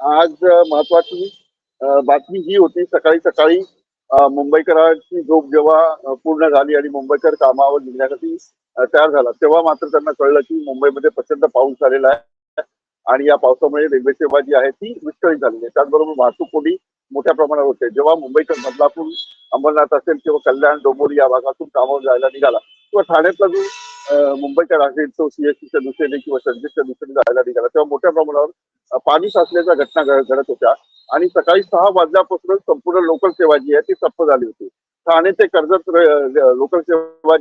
आज महत्वाची बातमी ही होती सकाळी सकाळी मुंबईकरांची झोप जेव्हा पूर्ण झाली आणि मुंबईकर कामावर निघण्यासाठी तयार झाला तेव्हा मात्र त्यांना कळलं की मुंबईमध्ये प्रचंड पाऊस झालेला आहे आणि या पावसामुळे रेल्वे सेवा जी आहे ती विस्कळीत झालेली आहे. त्याचबरोबर वाहतूक कोणी मोठ्या प्रमाणावर होते. जेव्हा मुंबईकर बदलापूर अंबरनाथ असेल किंवा कल्याण डोंबिवली या भागातून कामावर जायला निघाला किंवा ठाण्यातला जो मुंबईच्या मुंबईकर तो सीएसटीच्या दिशेने किंवा सर्व्हिसच्या दिशेने जायला निघाला. तेव्हा मोठ्या प्रमाणावर पाणी साचल्याच्या घटना घडत होत्या. आणि सकाळी सहा वाजल्यापासून संपूर्ण लोकल सेवा जी आहे ती ठप्प झाली होती. ठाणे ते कर्जत लोकल सेवा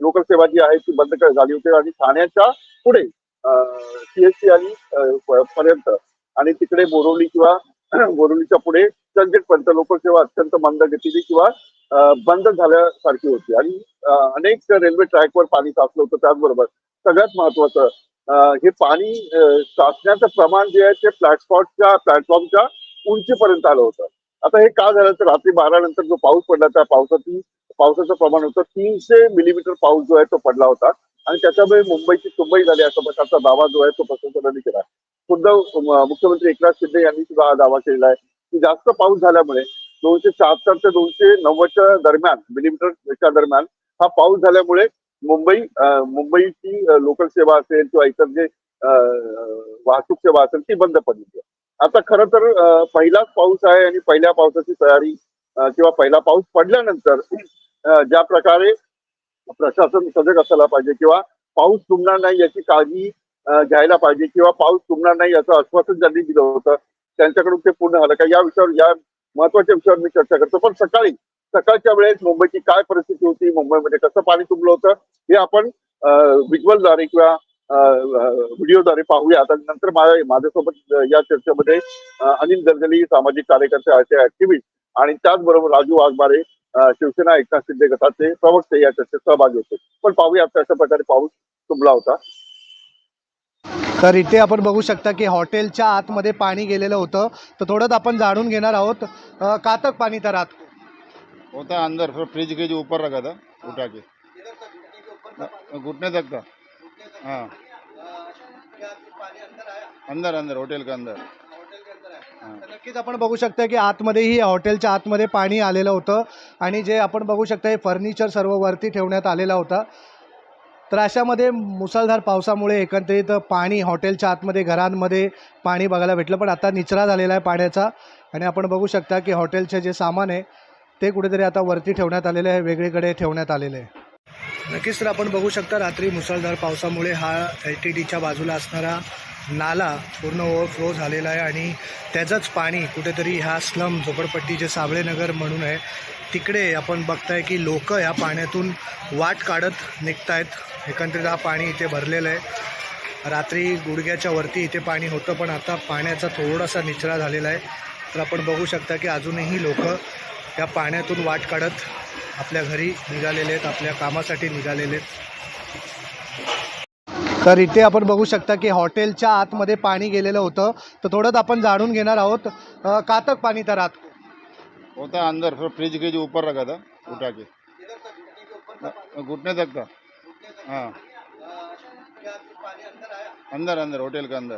लोकल सेवा जी आहे ती बंद झाली होती. आणि ठाण्याच्या पुढे सीएसटी आणि पर्यंत आणि तिकडे बोरवली किंवा बोरवलीच्या पुढे चंदगेटपर्यंत लोकल सेवा अत्यंत मंद गतीने किंवा बंद झाल्यासारखी होती. आणि अनेक रेल्वे ट्रॅकवर पाणी साचलं होतं त्याचबरोबर. सगळ्यात महत्वाचं हे पाणी साचण्याचं प्रमाण जे आहे ते प्लॅटफॉर्मच्या प्लॅटफॉर्मच्या उंचीपर्यंत आलं होतं. आता हे का झालं तर रात्री बारा नंतर जो पाऊस पडला त्या पावसाची पावसाचं प्रमाण होतं. तीनशे मिलीमीटर पाऊस जो आहे तो पडला होता. आणि त्याच्यामुळे मुंबईची तुंबई झाली. अशा प्रकारचा दावा जो आहे तो प्रशासनाने केला खुद्द मुख्यमंत्री एकनाथ शिंदे यांनी सुद्धा हा दावा केलेला आहे की जास्त पाऊस झाल्यामुळे दोनशे शहात्तर ते दोनशे नव्वदच्या दरम्यान मिलीमीटरच्या दरम्यान हा पाऊस झाल्यामुळे मुंबई मुंबईची लोकल सेवा असेल किंवा इतर जे वाहतूक सेवा असेल ती बंद पडली आता खरं तर पहिलाच पाऊस आहे आणि पहिल्या पावसाची तयारी किंवा पहिला पाऊस पडल्यानंतर ज्या प्रकारे प्रशासन सजग असायला पाहिजे किंवा पाऊस तुंबणार नाही याची काळजी घ्यायला पाहिजे किंवा पाऊस तुंबणार नाही याचं आश्वासन ज्यांनी दिलं होतं त्यांच्याकडून ते पूर्ण झालं. का या विषयावर या महत्त्वाच्या विषयावर मी चर्चा करतो. पण सकाळी सकाळच्या वेळेस मुंबईची काय परिस्थिती होती मुंबईमध्ये कसं पाणी तुंबलं होतं हे आपण विज्युअलद्वारे किंवा व्हिडिओद्वारे पाहूया आता नंतर माझ्या माझ्यासोबत या चर्चेमध्ये अनिल दर्जली सामाजिक कार्यकर्ते आहेत ऍक्टिव्हिस्ट आणि त्याचबरोबर राजू वाघमारे शिवसेना एकनाथ शिंदे गटाचे प्रवक्ते या चर्चेत सहभागी होते. पण पाहूया आता अशा प्रकारे पाऊस तुंबला होता. तर इथे आपण बघू शकता की हॉटेलच्या आतमध्ये पाणी गेलेलं होतं. तर थोडंच आपण जाणून घेणार आहोत. अ, कातक पाणी था रात को होता अंदर फिर फ्रिज के जो ऊपर रखा था उठा के. घुटने तक था. हाँ. अंदर अंदर होटल के अंदर. हाँ. तर नक्कीच आपण बघू शकता की आतमध्येही हॉटेलच्या आतमध्ये पाणी आलेलं होतं. आणि जे आपण बघू शकता हे फर्निचर सर्व वरती ठेवण्यात आलेला होता. तर अशामध्ये मुसळधार पावसामुळे एकंदरीत पाणी हॉटेलच्या आतमध्ये घरांमध्ये पाणी बघायला भेटलं. पण आता निचरा झालेला आहे पाण्याचा आणि आपण बघू शकता की हॉटेलचे जे सामान आहे ते कुठेतरी आता वरती ठेवण्यात आलेले आहे वेगळीकडे ठेवण्यात आलेले आहे. नक्कीच तर आपण बघू शकता रात्री मुसळधार पावसामुळे हा एल टी डीच्या बाजूला असणारा नाला पूर्ण ओव्हरफ्लो झालेला आहे आणि त्याचंच पाणी कुठेतरी ह्या स्लम झोपडपट्टी जे साबळेनगर म्हणून आहे तिकडे आपण बघताय की लोक या पाण्यातून वाट काढत निघतायत. एकंदरीत हा पाणी इथे भरलेलं आहे. रात्री गुडघ्याच्या वरती इथे पाणी होतं पण आता पाण्याचा थोडासा निचरा झालेला आहे. तर आपण बघू शकता की अजूनही लोक या पाण्यातून वाट काढत आपल्या घरी निघालेले आहेत आपल्या कामासाठी निघालेले आहेत. तर इथे आपण बघू शकता की हॉटेलच्या आतमध्ये पाणी गेलेलं होतं. तर थोडंच आपण जाणून घेणार आहोत. अ, कातक पाणी था रात को होता अंदर फिर फ्रिज के जो ऊपर रखा था उठा के. घुटने तक था. हाँ. अंदर अंदर होटल के अंदर.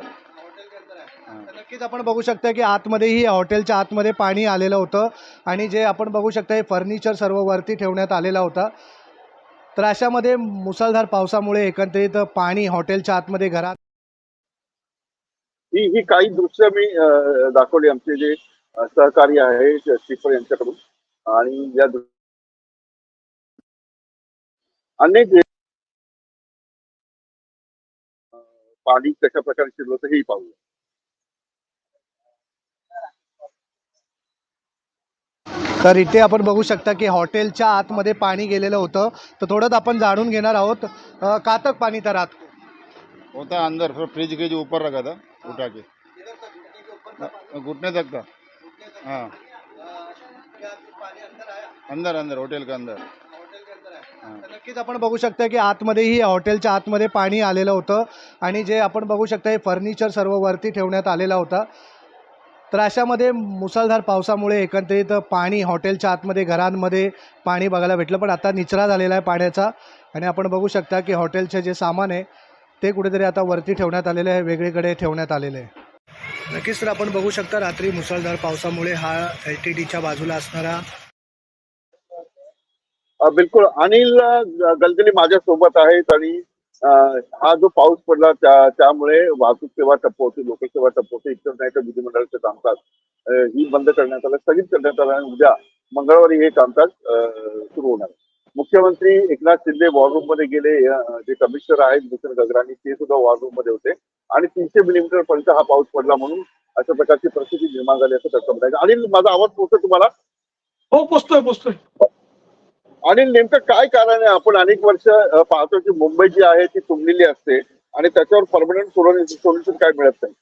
हाँ. तर नक्कीच आपण बघू शकता की आतमध्येही हॉटेलच्या आतमध्ये पाणी आलेलं होतं. आणि जे आपण बघू शकता हे फर्निचर सर्व वरती ठेवण्यात आलेला होता. तर अशामध्ये मुसळधार पावसामुळे एकंदरीत पाणी हॉटेलच्या आतमध्ये घरात ही ही काही दृश्य मी दाखवली आमचे जे सहकारी आहे श्रीफळ यांच्याकडून. आणि या अनेक पाणी कशा प्रकारे शिरलं तर हेही पाहूया. तर इथे आपण बघू शकता की हॉटेलच्या आतमध्ये पाणी गेलेलं होतं. तर थोडंच आपण जाणून घेणार आहोत. अ, कातक पाणी था रात को होता अंदर फिर फ्रिज के जो ऊपर रखा था उठा के. घुटने तक था. हाँ. अंदर अंदर होटल के अंदर. हाँ. तर नक्कीच आपण बघू शकता की आतमध्येही हॉटेलच्या आतमध्ये पाणी आलेलं होतं. आणि जे आपण बघू शकता हे फर्निचर सर्व वरती ठेवण्यात आलेला होता. तर अशामध्ये मुसळधार पावसामुळे एकंदरीत पाणी हॉटेलच्या आतमध्ये घरांमध्ये पाणी बघायला भेटलं. पण आता निचरा झालेला आहे पाण्याचा आणि आपण बघू शकता की हॉटेलचे जे सामान आहे ते कुठेतरी आता वरती ठेवण्यात आलेले आहे वेगळीकडे ठेवण्यात आलेले आहे. नक्कीच तर आपण बघू शकता रात्री मुसळधार पावसामुळे हा एल टी डीच्या बाजूला असणारा बिलकुल. अनिल अ, गलगली माझ्या सोबत आहेत आणि हा जो पाऊस पडला त्यामुळे वाहतूक सेवा ठप्प होती लोकसेवा ठप्प होती इतर नाही तर विधिमंडळाचे कामकाज ही बंद करण्यात आलं स्थगित करण्यात आलं आणि उद्या मंगळवारी हे कामकाज अ, सुरू होणार मुख्यमंत्री एकनाथ शिंदे वॉर रूममध्ये गेले जे कमिशनर आहेत भूषण गगराणी ते सुद्धा वॉर रूममध्ये होते. आणि तीनशे मिलीमीटर पर्यंत हा पाऊस पडला म्हणून अशा प्रकारची परिस्थिती निर्माण झाली असं त्याचं म्हणायचं अनिल माझा आवाज पोहोचतो तुम्हाला? हो पोचतोय पोचतोय आणि नेमकं काय कारण आहे? आपण अनेक वर्ष पाहतो की मुंबई जी आहे ती तुंबलेली असते आणि त्याच्यावर परमनंट सोल्युशन काय मिळत नाही.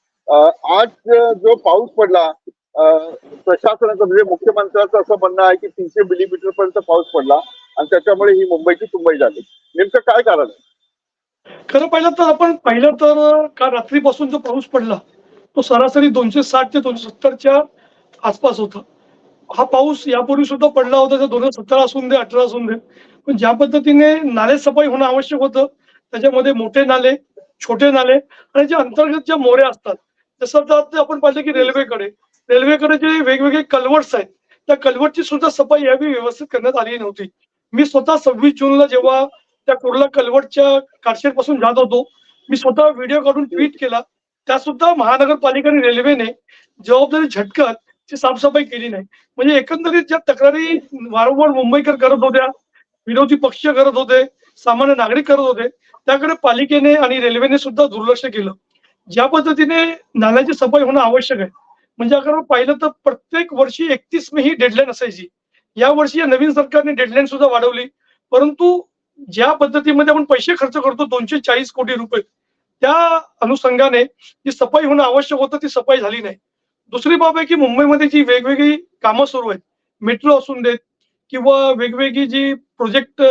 आज जो पाऊस पडला प्रशासनाचं म्हणजे मुख्यमंत्र्यांचं असं म्हणणं आहे की तीनशे मिलीमीटर पर्यंत पाऊस पडला आणि त्याच्यामुळे ही मुंबईची तुंबई झाली. नेमकं काय कारण आहे? खरं पाहिलं तर आपण पाहिलं तर काल रात्रीपासून जो पाऊस पडला तो सरासरी दोनशे साठ ते दोनशे सत्तरच्या आसपास होता. हा पाऊस यापूर्वी सुद्धा पडला होता तर हजार सतरा असून दे अठरा असून दे. पण ज्या पद्धतीने नाले सफाई होणं आवश्यक होतं त्याच्यामध्ये मोठे नाले छोटे नाले आणि जे अंतर्गत ज्या मोऱ्या असतात जसं आता आपण पाहिलं की रेल्वेकडे रेल्वेकडे जे वेगवेगळे कलवट्स आहेत त्या कलवटची सुद्धा सफाई यावेळी व्यवस्थित करण्यात आली नव्हती. मी स्वतः सव्वीस जूनला जेव्हा त्या कुर्ला कलवटच्या काटशेरपासून जात होतो मी स्वतः व्हिडिओ काढून ट्विट केला. त्या सुद्धा महानगरपालिका आणि रेल्वेने जबाबदारी झटकत ची साफसफाई केली नाही. म्हणजे एकंदरीत ज्या तक्रारी वारंवार मुंबईकर करत होत्या विरोधी पक्ष करत होते सामान्य नागरिक करत होते त्याकडे पालिकेने आणि रेल्वेने सुद्धा दुर्लक्ष केलं. ज्या पद्धतीने नाल्याची सफाई होणं आवश्यक आहे म्हणजे अगर पाहिलं तर प्रत्येक वर्षी एकतीस मे ही डेडलाईन असायची. या वर्षी या नवीन सरकारने डेडलाईन सुद्धा वाढवली. परंतु ज्या पद्धतीमध्ये आपण पैसे खर्च करतो दोनशे चाळीस कोटी रुपये त्या अनुषंगाने जी सफाई होणं आवश्यक होतं ती सफाई झाली नाही. दुसरी बाब आहे की मुंबईमध्ये जी वेगवेगळी कामं सुरू आहेत मेट्रो असून देत किंवा वेगवेगळी जी प्रोजेक्ट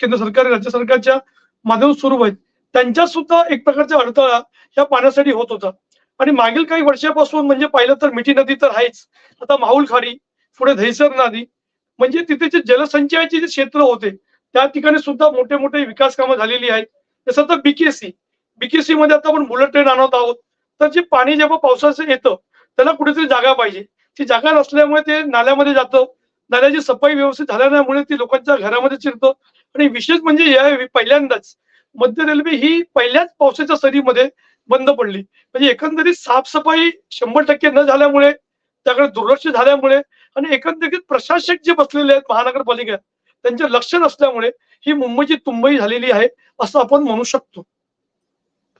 केंद्र सरकार राज्य सरकारच्या माध्यमातून सुरू आहेत त्यांच्यात सुद्धा एक प्रकारचा अडथळा या पाण्यासाठी होत होता. आणि मागील काही वर्षापासून म्हणजे पाहिलं तर मिठी नदी तर आहेच. आता माहुल खाडी पुढे धैसर नदी म्हणजे तिथे जे जलसंचयाचे जे क्षेत्र होते त्या ठिकाणी सुद्धा मोठे मोठे विकास कामं झालेली आहेत. जसं तर बीकेसी बीकेसी मध्ये आता आपण बुलेट ट्रेन आणत आहोत. तर जे पाणी जेव्हा पावसाचं येतं त्याला कुठेतरी जागा पाहिजे. ती जागा नसल्यामुळे ते नाल्यामध्ये जातं. नाल्याची सफाई व्यवस्थित झाल्यामुळे ती लोकांच्या घरामध्ये शिरतं आणि विशेष म्हणजे या पहिल्यांदाच मध्य रेल्वे ही पहिल्याच पावसाच्या सरीमध्ये बंद पडली. म्हणजे एकंदरीत साफसफाई शंभर टक्के न झाल्यामुळे त्याकडे दुर्लक्ष झाल्यामुळे आणि एकंदरीत प्रशासक जे बसलेले आहेत महानगरपालिका त्यांचे लक्ष नसल्यामुळे ही मुंबईची तुंबई झालेली आहे असं आपण म्हणू शकतो.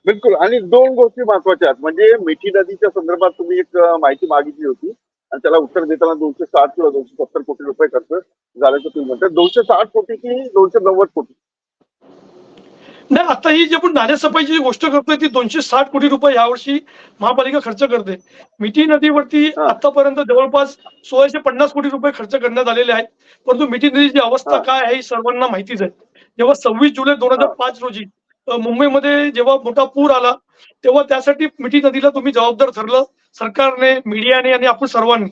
बिलकुल. आणि दोन गोष्टी महत्त्वाच्या आहेत. म्हणजे मिठी नदीच्या संदर्भात तुम्ही एक माहिती मागितली होती. आणि त्याला उत्तर देताना दोनशे साठ किंवा दोनशे सत्तर कोटी रुपये खर्च झाल्याचं तुम्ही म्हणता दोनशे साठ कोटी की दोनशे नव्वद कोटी? नाही आता ही जी आपण नाल्यासफाईची जी गोष्ट करतोय ती दोनशे साठ कोटी रुपये यावर्षी महापालिका खर्च करते. मिठी नदीवरती. आतापर्यंत जवळपास सोळाशे पन्नास कोटी रुपये खर्च करण्यात आलेले आहेत. परंतु मिठी नदीची अवस्था. काय आहे ही सर्वांना माहितीच आहे. जेव्हा सव्वीस जुलै दोन हजार. पाच रोजी मुंबईमध्ये जेव्हा मोठा पूर आला तेव्हा त्यासाठी मिठी नदीला तुम्ही जबाबदार ठरलं सरकारने मीडियाने आणि आपण सर्वांनी.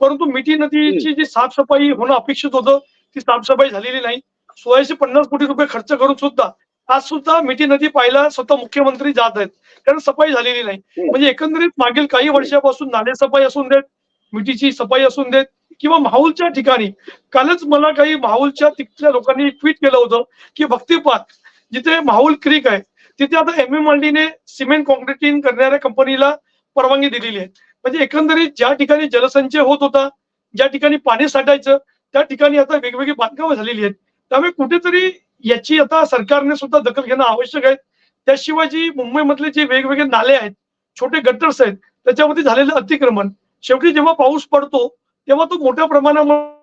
परंतु मिठी नदीची जी साफसफाई होणं अपेक्षित होतं ती साफसफाई झालेली नाही. सोळाशे पन्नास कोटी रुपये खर्च करून सुद्धा आज सुद्धा मिठी नदी पाहायला स्वतः मुख्यमंत्री जात आहेत. कारण सफाई झालेली नाही. म्हणजे एकंदरीत मागील काही वर्षापासून नाले सफाई असून देत मिठीची सफाई असून देत किंवा माहूलच्या ठिकाणी. कालच मला काही माहूलच्या तिथल्या लोकांनी ट्विट केलं होतं की भक्तिपात जिथे माहुल क्रीक आहे तिथे आता एम एम ने सिमेंट कॉन्क्रिटिंग करणाऱ्या कंपनीला परवानगी दिलेली आहे. म्हणजे एकंदरीत ज्या ठिकाणी जलसंचय होत होता ज्या ठिकाणी पाणी साठायचं त्या ठिकाणी आता वेगवेगळी बांधकामं झालेली आहेत. त्यामुळे कुठेतरी याची आता सरकारने सुद्धा दखल घेणं आवश्यक आहे. त्याशिवाय जी मुंबईमधले जे वेगवेगळे नाले आहेत छोटे गटर्स आहेत त्याच्यामध्ये झालेलं अतिक्रमण शेवटी जेव्हा पाऊस पडतो तेव्हा तो मोठ्या प्रमाणामध्ये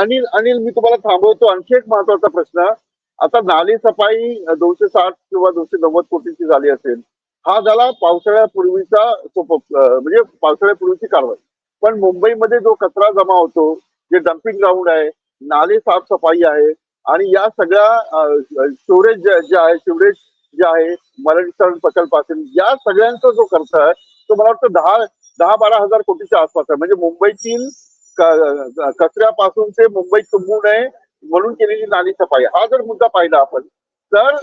अनिल अनिल मी तुम्हाला थांबवतो. आणखी एक महत्त्वाचा प्रश्न. आता नाली सफाई दोनशे साठ किंवा दोनशे नव्वद कोटीची झाली असेल हा झाला पावसाळ्यापूर्वीचा म्हणजे पावसाळ्यापूर्वीची कारवाई. पण मुंबईमध्ये जो कचरा जमा होतो जे डम्पिंग ग्राउंड आहे नाले साफसफाई आहे आणि या सगळ्या स्टोरेज जे आहे स्टोरेज जे आहे मलनीकरण प्रकल्प असेल या सगळ्यांचा जो खर्च आहे तो मला वाटतं दहा दहा बारा हजार कोटीच्या आसपास आहे. म्हणजे मुंबईतील कचऱ्यापासून ते मुंबईत तुंबू नये म्हणून केलेली नाली सफाई. हा जर मुद्दा पाहिला आपण तर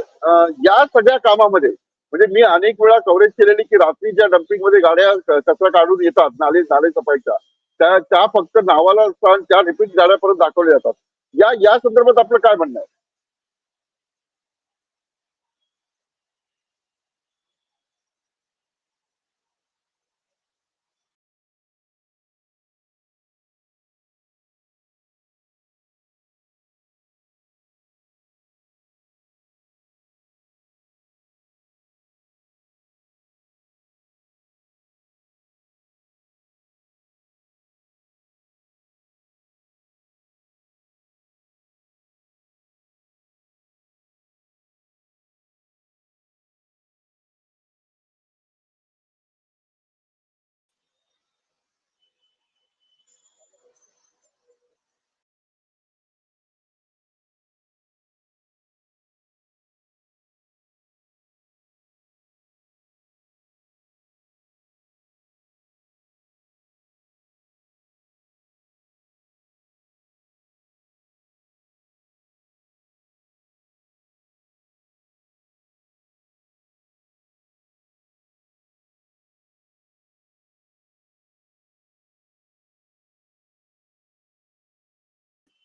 या सगळ्या कामामध्ये म्हणजे मी अनेक वेळा कव्हरेज केलेली की रात्री ज्या डम्पिंगमध्ये गाड्या कचरा काढून येतात नाले नाले सफाईच्या त्या त्या फक्त नावाला स्थान त्या रिपीट गाड्या परत दाखवल्या जातात. या या संदर्भात आपलं काय म्हणणं आहे?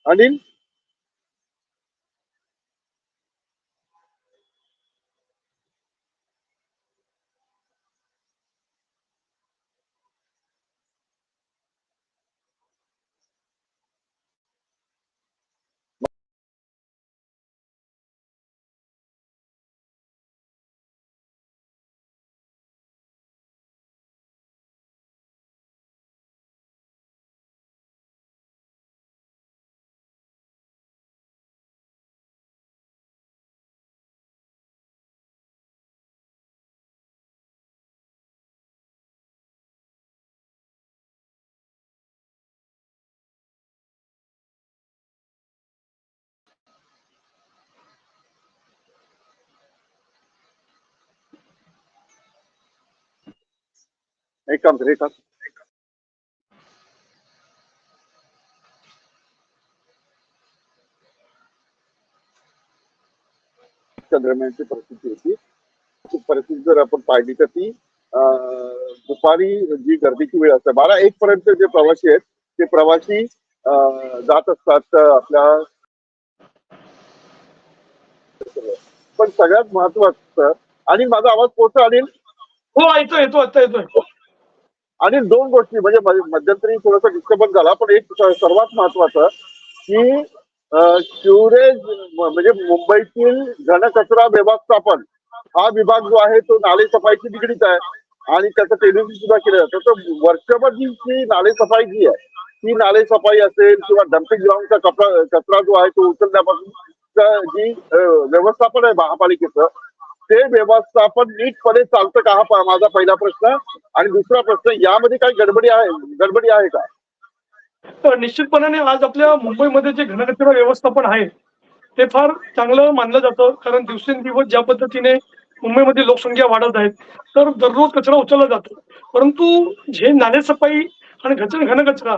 अनिल एक काम कर एक दरम्यानची परिस्थिती होती. परिस्थिती जर आपण पाहिली तर ती दुपारी जी गर्दीची वेळ असते बारा एक पर्यंत जे प्रवासी आहेत ते प्रवासी जात असतात आपल्या पण सगळ्यात महत्वाचं आणि माझा आवाज पोहोचला आणि हो येतो येतो आता येतोय. आणि दोन गोष्टी म्हणजे मध्यंतरी थोडासा डिस्टर्बन्स झाला पण एक सर्वात महत्वाचं की शिवरेज म्हणजे मुंबईतील घनकचरा व्यवस्थापन हा विभाग जो आहे तो नाले सफाईशी निगडीत आहे. आणि त्याचं टेलिव्हिजन सुद्धा केलं जातं. तर वर्षभर जी नाले सफाई जी आहे ती नाले सफाई असेल किंवा डम्पिंग ग्राउंडचा कचरा कचरा जो आहे तो उचलण्यापासून जी व्यवस्थापन आहे महापालिकेचं ते व्यवस्थापन नीटपणे चालतं का हा माझा पहिला प्रश्न. आणि दुसरा प्रश्न यामध्ये काही गडबडी आहे गडबडी आहे का? तर निश्चितपणाने आज आपल्या मुंबईमध्ये जे घनकचरा व्यवस्थापन आहे ते फार चांगलं मानलं जातं. कारण दिवसेंदिवस ज्या पद्धतीने मुंबईमध्ये लोकसंख्या वाढत आहेत तर दररोज कचरा उचलला जातो. परंतु जे नालेसफाई आणि घचन घनकचरा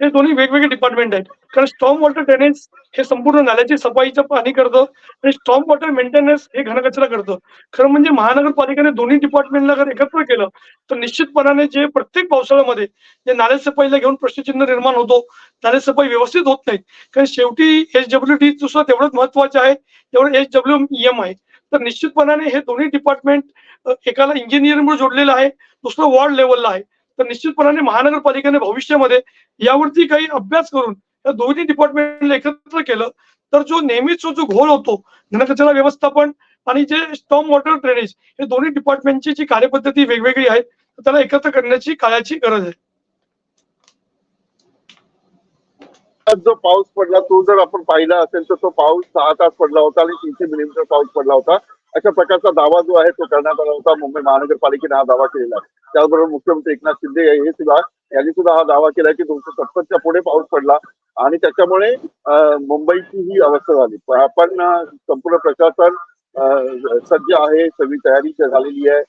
हे दोन्ही वेगवेगळे डिपार्टमेंट आहेत. कारण स्ट्रॉंग वॉटर ड्रेनेज हे संपूर्ण नाल्याची सफाईचं पाणी करतं आणि स्ट्रॉंग वॉटर मेंटेनन्स हे घनकचरा करतं. खरं म्हणजे महानगरपालिकेने दोन्ही डिपार्टमेंटला जर एकत्र केलं तर निश्चितपणाने जे प्रत्येक पावसाळ्यामध्ये जे नालेसफाईला घेऊन प्रश्नचिन्ह निर्माण होतो नालेसफाई व्यवस्थित होत नाही कारण शेवटी एच डब्ल्यू डी दुसरं तेवढंच महत्वाचं आहे तेवढं एच डब्ल्यू एम आहे. तर निश्चितपणाने हे दोन्ही डिपार्टमेंट एकाला इंजिनिअरिंगमुळे जोडलेलं आहे दुसरं वॉर्ड लेवलला आहे. तर निश्चितपणाने महानगरपालिकेने भविष्यामध्ये यावरती काही अभ्यास करून या दोन्ही डिपार्टमेंटला एकत्र केलं. तर जो नेहमीच जो घोळ होतो घनकचरा व्यवस्थापन आणि जे स्टॉम वॉटर ड्रेनेज हे दोन्ही डिपार्टमेंटची जी कार्यपद्धती वेगवेगळी आहे त्याला एकत्र करण्याची काळाची गरज आहे. आज जो पाऊस पडला तो जर आपण पाहिला असेल तर तो पाऊस सहा तास पडला होता आणि तीनशे मिलीमीटर पाऊस पडला होता. अशा प्रकारचा दावा जो आहे तो करण्यात आला होता. मुंबई महानगरपालिकेने हा दावा केलेला आहे. त्याचबरोबर मुख्यमंत्री एकनाथ शिंदे हे सुद्धा यांनी सुद्धा हा दावा केला की दोनशे सत्तरच्या पुढे पाऊस पडला. आणि त्याच्यामुळे मुंबईची ही अवस्था झाली. आपण संपूर्ण प्रशासन सज्ज आहे सगळी तयारी झालेली आहे.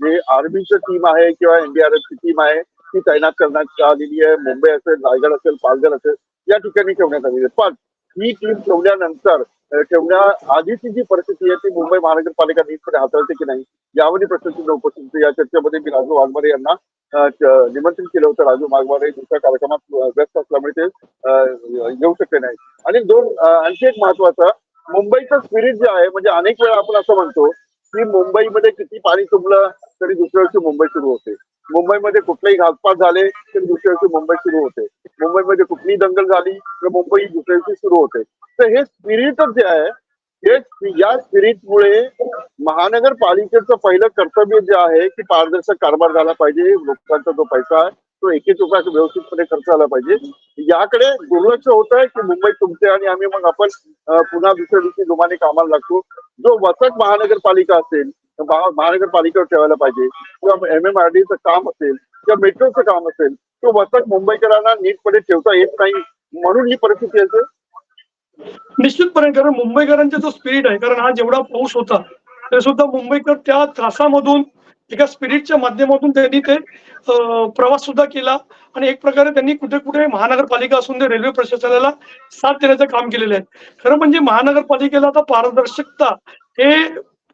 जे आर्मीचं टीम आहे किंवा एनडीआरएफची टीम आहे ती तैनात करण्यात आलेली आहे. मुंबई असेल रायगड असेल पालघर असेल या ठिकाणी ठेवण्यात आलेली आहे. पण ही टीम ठेवल्यानंतर ठेवण्या आधीची जी परिस्थिती आहे ती मुंबई महानगरपालिका नीटपणे हाताळते की नाही यावरही प्रश्नचिन्ह उपस्थित या चर्चेमध्ये मी राजू वाघमारे यांना निमंत्रण निमंत्रित केलं होतं. राजू वाघमारे दुसऱ्या कार्यक्रमात व्यस्त असल्यामुळे ते येऊ शकले नाही आणि दोन आणखी एक महत्वाचं मुंबईचं स्पिरिट जे आहे म्हणजे अनेक वेळा आपण असं म्हणतो की मुंबईमध्ये किती पाणी तुंबलं तरी दुसऱ्या वर्षी मुंबई सुरू होते. मुंबईमध्ये कुठलेही घातपात झाले तरी दुसऱ्या दिवशी मुंबई सुरू होते. मुंबईमध्ये कुठलीही दंगल झाली तर मुंबई दुसऱ्या दिवशी सुरू होते. तर हे स्पिरिटच जे आहे हे या स्पिरिटमुळे महानगरपालिकेचं पहिलं कर्तव्य जे आहे की पारदर्शक कारभार झाला पाहिजे लोकांचा जो पैसा आहे तो एक एक व्यवस्थितपणे खर्च झाला पाहिजे. याकडे दुर्लक्ष होत आहे की मुंबई तुमचे आणि आम्ही मग आपण पुन्हा दुसऱ्या दिवशी जोमाने कामाला लागतो. जो वसत महानगरपालिका असेल महानगरपालिकेवर ठेवायला पाहिजे किंवा एम एम आर डीचं काम असेल किंवा मेट्रोचं काम असेल तो वसत मुंबईकरांना नीटपणे ठेवता येत नाही. म्हणून ही परिस्थिती असेल निश्चितपणे कारण मुंबईकरांचा जो स्पिरिट आहे कारण हा जेवढा पाऊस होता तरी सुद्धा मुंबईकर त्या त्रासामधून एका स्पिरिटच्या माध्यमातून त्यांनी ते प्रवास सुद्धा केला. आणि एक प्रकारे त्यांनी कुठे कुठे महानगरपालिका असून ते रेल्वे प्रशासनाला साथ देण्याचं काम केलेलं आहे. खरं म्हणजे महानगरपालिकेला आता पारदर्शकता हे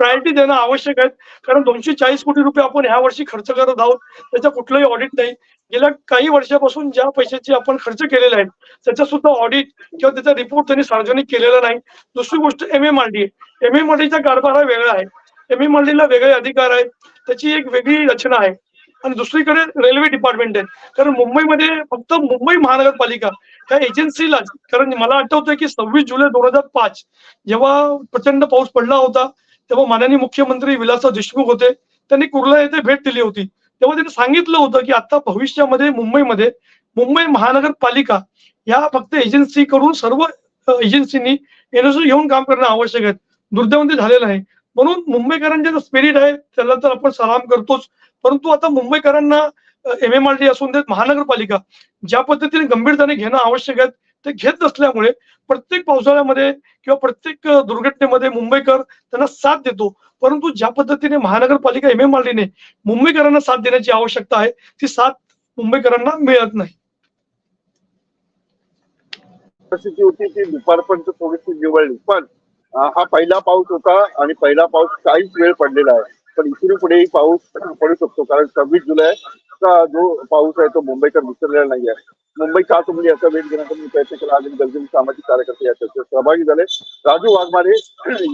प्रायोरिटी देणं आवश्यक आहे. कारण दोनशे चाळीस कोटी रुपये आपण ह्या वर्षी खर्च करत आहोत. त्याचं कुठलंही ऑडिट नाही. गेल्या काही वर्षापासून ज्या पैशाची आपण खर्च केलेले आहे त्याचा सुद्धा ऑडिट किंवा त्याचा रिपोर्ट त्यांनी सार्वजनिक केलेला नाही. दुसरी गोष्ट M M R D M M R डीचा कारभार हा वेगळा आहे. एम एम आर डीला वेगळे अधिकार आहेत. त्याची एक वेगळी रचना आहे. आणि दुसरीकडे रेल्वे डिपार्टमेंट आहे. कारण मुंबईमध्ये फक्त मुंबई महानगरपालिका त्या एजन्सीलाच कारण मला आठवतंय की सव्वीस जुलै दोन हजार पाच जेव्हा प्रचंड पाऊस पडला होता तेव्हा माननीय मुख्यमंत्री विलासराव देशमुख होते. त्यांनी कुर्ला येथे भेट दिली होती. तेव्हा त्यांनी सांगितलं होतं की आता भविष्यामध्ये मुंबईमध्ये मुंबई महानगरपालिका या फक्त एजन्सी कडून सर्व एजन्सीनी एनर्जी घेऊन काम करणं आवश्यक आहे. दुर्दैवंती झालेलं आहे. म्हणून मुंबईकरांचे जो स्पिरिट आहे त्याला तर आपण सलाम करतोच. परंतु आता मुंबईकरांना एम एम आर डी असून देत महानगरपालिका ज्या पद्धतीने गंभीरतेने घेणं आवश्यक आहे ते घेत नसल्यामुळे प्रत्येक पावसाळ्यामध्ये किंवा प्रत्येक दुर्घटनेमध्ये मुंबईकर त्यांना साथ देतो. परंतु ज्या पद्धतीने महानगरपालिका एम एम आर मुंबईकरांना साथ देण्याची आवश्यकता आहे ती साथ मुंबईकरांना मिळत नाही. परिस्थिती होती ती दुपारपर्यंत थोडीशी निवळली पण हा पहिला पाऊस होता आणि पहिला पाऊस काहीच वेळ पडलेला आहे. पण इथून पुढेही पाऊस पडू शकतो कारण सव्वीस जुलै जो पाऊस आहे तो मुंबईकर विसरलेला नाही आहे मुंबई का तुम्ही म्हणजे याचा वेळ घेण्याचा मी प्रयत्न केला. आणि गरजेचे सामाजिक कार्यकर्ते या चर्चेत सहभागी झाले. राजू वाघमारे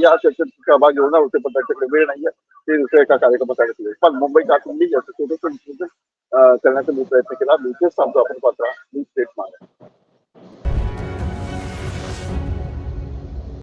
या चर्चेत सहभागी होणार होते पण त्याच्याकडे वेळ नाहीये. ते दुसऱ्या एका कार्यक्रमासाठी अडकले पण मुंबई का तुम्ही याचं थोडंसं करण्याचा मी प्रयत्न केला. मी तेच सांगतो आपण पात्र मी स्टेट महाराष्ट्र